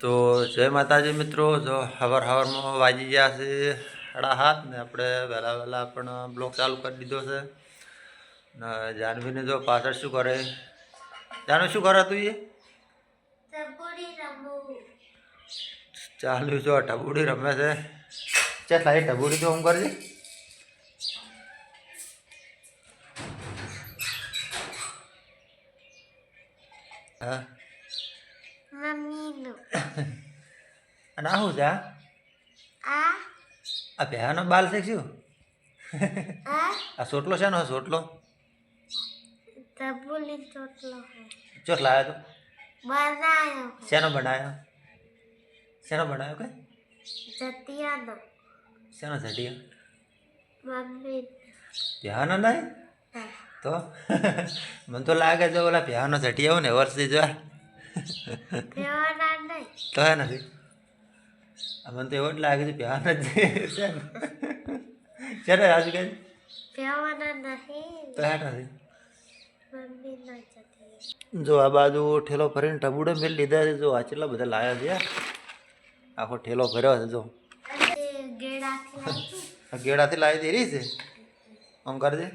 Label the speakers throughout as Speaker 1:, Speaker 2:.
Speaker 1: તો જય માતાજી મિત્રો. જો હવાર હવારમાં વાજી ગયા છે સાડા હાથ ને આપણે વહેલા વહેલા પણ બ્લોક ચાલુ કરી દીધો છે. ને જાનવીને જો પાછળ શું કરે? જાનવી શું કરે તું એ ચાલુ જો ઢબુડી રમે છે. ચાલ તારી ઢબુડી તો હું કરજે હા.
Speaker 2: મમ્મીનું
Speaker 1: અને આ શું છે આ?
Speaker 2: આ
Speaker 1: આ બાલ છે શું?
Speaker 2: આ?
Speaker 1: સોટલો છે ને સોટલો?
Speaker 2: તબુલી ચોટલો
Speaker 1: ચોટલો આવ્યો તો?
Speaker 2: બનાયો
Speaker 1: શેનો બનાવ્યો શેનો બનાવ્યો કે?
Speaker 2: જટિયાનો.
Speaker 1: શેનો જટિયા?
Speaker 2: મમ્મી.
Speaker 1: પ્યાનો નહીં? તો? મને તો લાગે છે ઓલા પહેરાનો જટિયા હોય ને વર્ષે જો
Speaker 2: ફેવરા નહીં
Speaker 1: તો હે નથી. મને તો એવું જ લાગે છે પ્યાર જ છે ને રાજુ કે તો હે નથી. જો, આ બાજુ ઠેલો ફરીને ટબુડે મેળ લીધા છે. જો, આ કેટલા બધા લાયા છે આખો ઠેલો ભર્યો છે, જો.
Speaker 2: ગેડાથી
Speaker 1: લાવી દેરી છે. આમ કરજે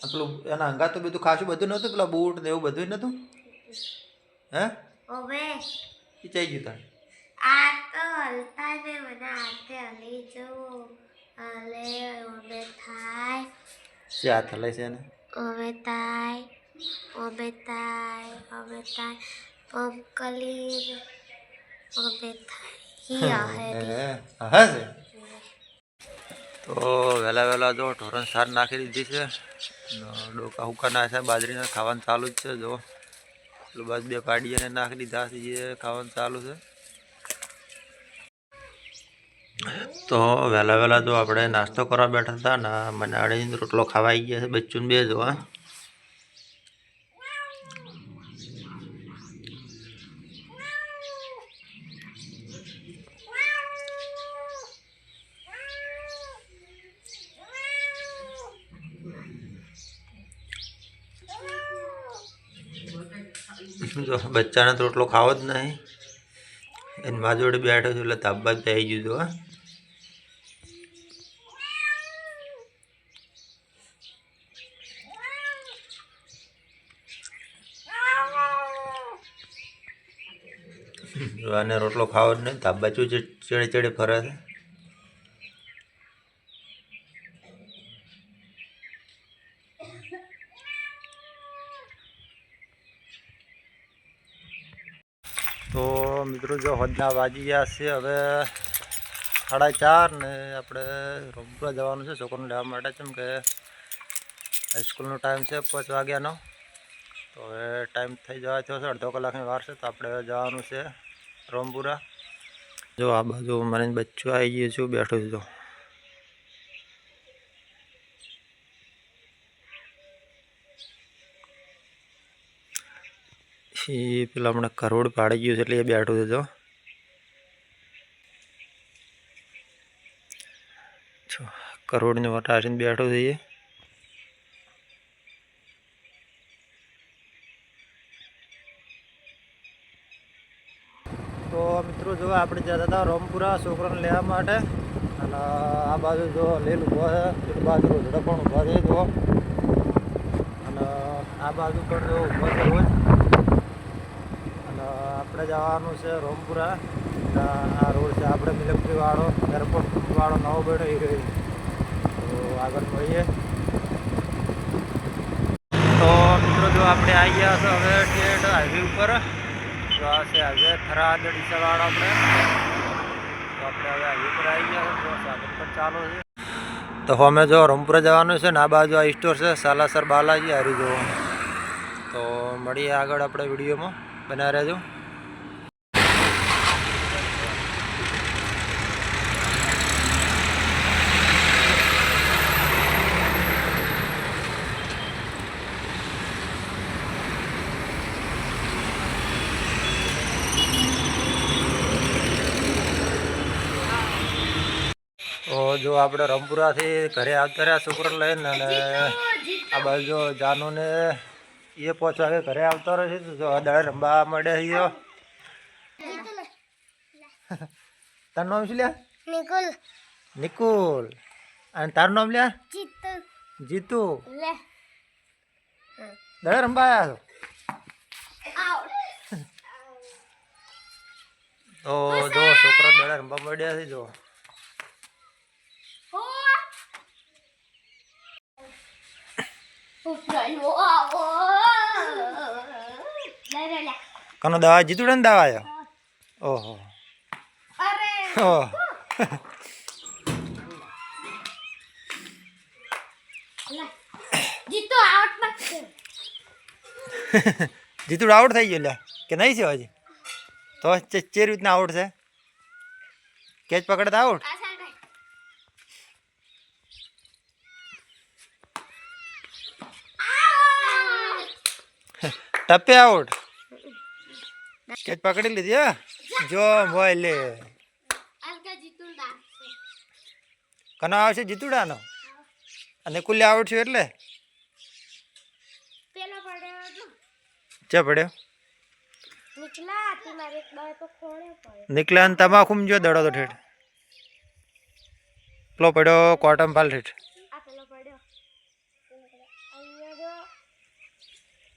Speaker 1: પેલું એના અંગા તો બધું ખાસું બધું નહોતું, પેલા બૂટ ને એવું બધું નહોતું. હે?
Speaker 2: હવે
Speaker 1: એ ચાઈ ગયું તારે
Speaker 2: આ તો હલતા ને મને હાથે હલી જવું હલે ઓમે થાય
Speaker 1: છે હાથ હલાય છે એને
Speaker 2: ઓમે થાય ઓમે થાય ઓમે થાય પંકલી ઓમે થાય હિયા હે
Speaker 1: હે હા છે તો વહેલા વહેલા જો ઢોરણ સાર નાખી દીધી છે ને ડોકા હુકા નાખ્યા બાજરીના ખાવાનું ચાલુ જ છે જો પેલું બસ બે પાડીને નાખી દીધા એ ખાવાનું ચાલુ છે. તો વહેલા વહેલા જો આપણે નાસ્તો કરવા બેઠા હતા ને, મને આડીને રોટલો ખાવા આવી ગયા છે બચ્ચું બે જો જો બચ્ચાને તો રોટલો ખાવો જ નહીં. એને મા જોડે બેઠો છું એટલે તાબા જ આવી ગયું હતું હા. રોટલો ખાવો જ નહીં તાબા ચડે ચડે ફરે છે. તો મિત્રો જો હોદના વાજી ગયા છે, હવે સાડા ચાર ને આપણે રોમપુરા જવાનું છે છોકરાને લેવા માટે. છે કે હાઈસ્કૂલનો ટાઈમ છે, પાંચ વાગ્યાનો. તો હવે ટાઈમ થઈ જવા થયો છે, અડધો કલાકની વાર છે, તો આપણે જવાનું છે રોમપુરા. જો આ બાજુ મને બચ્ચું આવી ગયું છું, બેઠું છું એ પેલા હમણાં કરોડ પાડી ગયું છે એટલે એ બેઠું છે જો. કરોડને વટાસીને બેઠો છે એ. તો મિત્રો જો, આપણે જતા હતા રોમપુરા છોકરાને લેવા માટે. અને આ બાજુ જો લીલ ઊભો છે પેલી બાજુ ઝડપણ પણ ઊભો છે, જો. અને આ બાજુ પણ જો ઊભા રોજ. અને આપણે જવાનું છે રોમપુરા. આ રોડ છે આપણે મિલકરીવાળો એરપોર્ટવાળો નવો બન્યો એ રહ્યો તો આગળ મળીએ. તો મિત્રો જો આપણે આવી ગયા છો હવે ઠેઠ હાઈવે ઉપર. તો આ છે હાઈવે થરાદ ડીસાવાળો આપણે. તો આપણે હવે હાઈવે ઉપર આવી ગયા છે. સાધન પણ ચાલુ છે. તો અમે જો રમપુરા જવાનું છે ને આ બાજુ આ સ્ટોર છે સાલાસર બાલાજી હારી જો તો મળીએ આગળ આપણે વિડીયોમાં. બના રહેજો. તો જો આપણે રમપુરાથી ઘરે આવતા રહ્યા છોકરો લઈને અને આ બાજુ જાનુને એ પાંચ વાગે ઘરે આવતો રહે છે તો જો દાડે રમવા મળે છે ઈયો. તારું નામ શું લ્યા?
Speaker 2: નિકુલ.
Speaker 1: નિકુલ. અને તારું નામ લ્યા?
Speaker 2: જીતુ.
Speaker 1: જીતુ.
Speaker 2: લે.
Speaker 1: દડા રમવા આવ્યા છો તો જો છોકરા દડા રમવા મળ્યા છે જો. કનો દવા જીતુડે ને દવા આવ્યો ઓહો. ઓહ. જીતુડ આઉટ થઈ ગયો લે કે નહીં છે હજી? તો ચે રીતના આઉટ છે? કેચ પકડતા આઉટ
Speaker 2: ટપે
Speaker 1: ટપ્પે આઉટ કેચ પકડી લીધી હા. જો. મોય લે.
Speaker 2: અલકા
Speaker 1: કનો આવશે જીતુડાનો? અને કુલ્લે આઉટ એટલે? ચા પડ્યો? નીકળ્યા તમાકુમ જો દડો તો ઠેઠ. પેલો પડ્યો કોટમ પાલ ઠેઠ.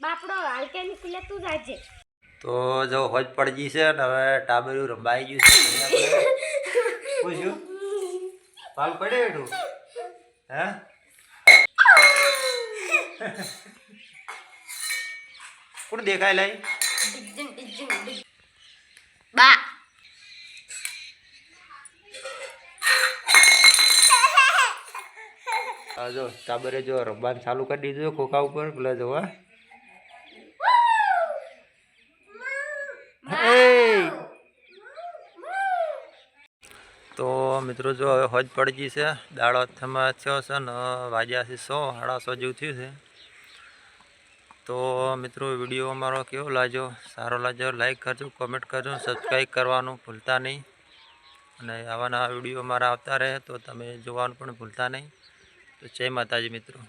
Speaker 2: બાપડો હાલકે નીકળે તું જાજે.
Speaker 1: તો જો હોજ પડી છે ને હવે ટાબર્યું રંબાઈ ગયું છે પૂછ્યું? પાલ પડે એટલું હે? કોણ દેખાય લઈ?
Speaker 2: બા.
Speaker 1: જો ટાબરે જો રમવાનું ચાલુ કરી દીધું ખોખા ઉપર પેલા જો તો મિત્રો જો હવે હોજ પડજી છે. દાડો અથમાં થયો છે ને વાગ્યા છે સો, સાડા જેવું થયું છે. તો મિત્રો વીડિયો અમારો કેવો લાગ્યો? સારો લાગ્યો લાઈક કરજો કોમેન્ટ કરજો સબસ્ક્રાઈબ કરવાનું ભૂલતા નહીં. અને આવા નવા વીડિયો મારા આવતા રહે તો તમે જોવાનું પણ ભૂલતા નહીં. તો જય માતાજી મિત્રો.